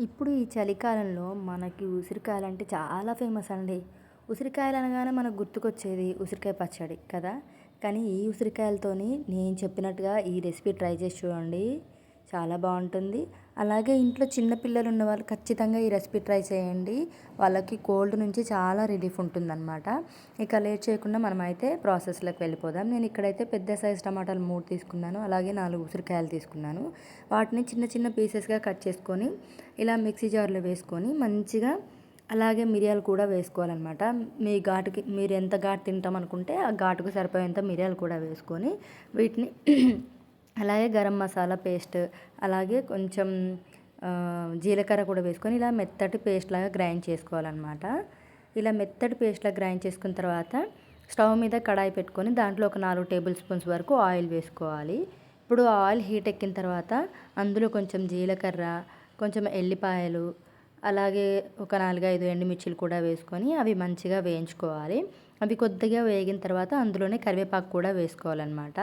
ఇప్పుడు ఈ చలికాలంలో మనకి ఉసిరికాయలు అంటే చాలా ఫేమస్ అండి. ఉసిరికాయలు అనగానే మనకు గుర్తుకొచ్చేది ఉసిరికాయ పచ్చడి కదా. కానీ ఈ ఉసిరికాయలతోని నేను చెప్పినట్టుగా ఈ రెసిపీ ట్రై చేసి చూడండి. చాలా బాగుంటుంది. అలాగే ఇంట్లో చిన్న పిల్లలు ఉన్న వాళ్ళు ఖచ్చితంగా ఈ రెసిపీ ట్రై చేయండి. వాళ్ళకి కోల్డ్ నుంచి చాలా రిలీఫ్ ఉంటుందన్నమాట. ఇక లేట్ చేయకుండా మనం అయితే ప్రాసెస్లోకి వెళ్ళిపోదాం. నేను ఇక్కడైతే పెద్ద సైజ్ టమాటాలు మూడు తీసుకున్నాను. అలాగే నాలుగు ఉసిరికాయలు తీసుకున్నాను. వాటిని చిన్న చిన్న పీసెస్గా కట్ చేసుకొని ఇలా మిక్సీ జార్లో వేసుకొని మంచిగా అలాగే మిరియాలు కూడా వేసుకోవాలన్నమాట. మీ ఘాటుకి మీరు ఎంత ఘాటు తింటాం అనుకుంటే ఆ ఘాటుకు సరిపోయేంత మిరియాలు కూడా వేసుకొని వీటిని అలాగే గరం మసాలా పేస్ట్ అలాగే కొంచెం జీలకర్ర కూడా వేసుకొని ఇలా మెత్తటి పేస్ట్ లాగా గ్రైండ్ చేసుకోవాలన్నమాట. ఇలా మెత్తటి పేస్ట్లా గ్రైండ్ చేసుకున్న తర్వాత స్టవ్ మీద కడాయి పెట్టుకొని దాంట్లో ఒక నాలుగు టేబుల్ స్పూన్స్ వరకు ఆయిల్ వేసుకోవాలి. ఇప్పుడు ఆయిల్ హీట్ ఎక్కిన తర్వాత అందులో కొంచెం జీలకర్ర కొంచెం ఎల్లిపాయలు అలాగే ఒక నాలుగైదు ఎండుమిర్చిలు కూడా వేసుకొని అవి మంచిగా వేయించుకోవాలి. అవి కొద్దిగా వేగిన తర్వాత అందులోనే కరివేపాకు కూడా వేసుకోవాలన్నమాట.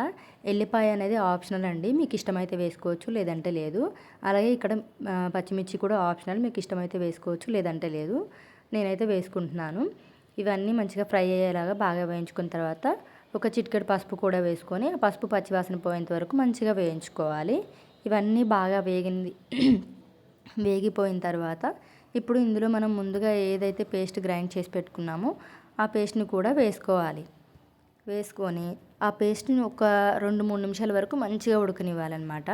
ఎల్లిపాయ అనేది ఆప్షనల్ అండి. మీకు ఇష్టమైతే వేసుకోవచ్చు లేదంటే లేదు. అలాగే ఇక్కడ పచ్చిమిర్చి కూడా ఆప్షనల్. మీకు ఇష్టమైతే వేసుకోవచ్చు లేదంటే లేదు. నేనైతే వేసుకుంటున్నాను. ఇవన్నీ మంచిగా ఫ్రై అయ్యేలాగా బాగా వేయించుకున్న తర్వాత ఒక చిటికెడు పసుపు కూడా వేసుకొని ఆ పసుపు పచ్చివాసన పోయేంత వరకు మంచిగా వేయించుకోవాలి. ఇవన్నీ బాగా వేగింది వేగిపోయిన తర్వాత ఇప్పుడు ఇందులో మనం ముందుగా ఏదైతే పేస్ట్ గ్రైండ్ చేసి పెట్టుకున్నామో ఆ పేస్ట్ని కూడా వేసుకోవాలి. వేసుకొని ఆ పేస్ట్ని ఒక రెండు మూడు నిమిషాల వరకు మంచిగా ఉడకనివ్వాలన్నమాట.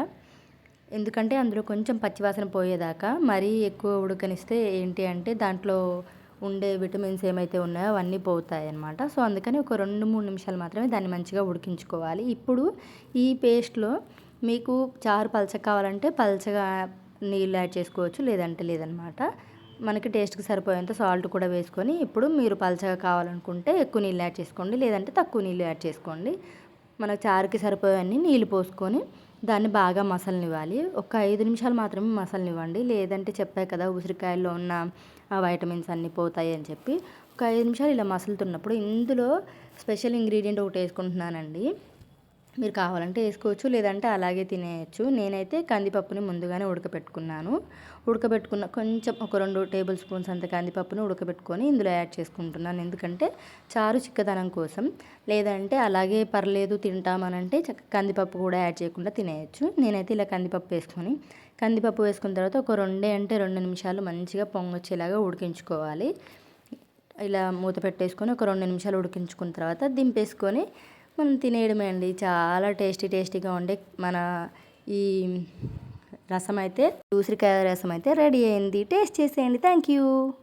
ఎందుకంటే అందులో కొంచెం పచ్చివాసన పోయేదాకా మరీ ఎక్కువ ఉడకనిస్తే ఏంటి అంటే దాంట్లో ఉండే విటమిన్స్ ఏమైతే ఉన్నాయో అవన్నీ పోతాయి అన్నమాట సో అందుకని ఒక రెండు మూడు నిమిషాలు మాత్రమే దాన్ని మంచిగా ఉడికించుకోవాలి. ఇప్పుడు ఈ పేస్ట్లో మీకు చారు పలచ కావాలంటే పలచగా నీళ్ళు యాడ్ చేసుకోవచ్చు లేదంటే లేదనమాట. మనకి టేస్ట్కి సరిపోయేంత సాల్ట్ కూడా వేసుకొని ఇప్పుడు మీరు పలచగా కావాలనుకుంటే ఎక్కువ నీళ్ళు యాడ్ చేసుకోండి లేదంటే తక్కువ నీళ్ళు యాడ్ చేసుకోండి. మనకు చారుకి సరిపోయేవన్నీ నీళ్ళు పోసుకొని దాన్ని బాగా మసలనివ్వాలి. ఒక ఐదు నిమిషాలు మాత్రమే మసలనివ్వండి. లేదంటే చెప్పాయి కదా ఉసిరికాయల్లో ఉన్న వైటమిన్స్ అన్నీ పోతాయి అని చెప్పి. ఒక ఐదు నిమిషాలు ఇలా మసులుతున్నప్పుడు ఇందులో స్పెషల్ ఇంగ్రీడియంట్ ఒకటి వేసుకుంటున్నానండి. మీరు కావాలంటే వేసుకోవచ్చు లేదంటే అలాగే తినేయచ్చు. నేనైతే కందిపప్పుని ముందుగానే ఉడకబెట్టుకున్నాను. ఉడకబెట్టుకున్న కొంచెం ఒక రెండు టేబుల్ స్పూన్స్ అంత కందిపప్పుని ఉడకబెట్టుకొని ఇందులో యాడ్ చేసుకుంటున్నాను. ఎందుకంటే చారు చిక్కదనం కోసం. లేదంటే అలాగే పర్లేదు తింటామనంటే కందిపప్పు కూడా యాడ్ చేయకుండా తినేయచ్చు. నేనైతే ఇలా కందిపప్పు వేసుకొని కందిపప్పు వేసుకున్న తర్వాత ఒక రెండే అంటే రెండు నిమిషాలు మంచిగా పొంగొచ్చేలాగా ఉడికించుకోవాలి. ఇలా మూత పెట్టేసుకొని ఒక రెండు నిమిషాలు ఉడికించుకున్న తర్వాత దింపేసుకొని మనం తినేయడమే అండి. చాలా టేస్టీ టేస్టీగా ఉండే మన ఈ రసం అయితే ఉసిరికాయ రసం అయితే రెడీ అయింది. టేస్ట్ చేసేయండి. Thank you.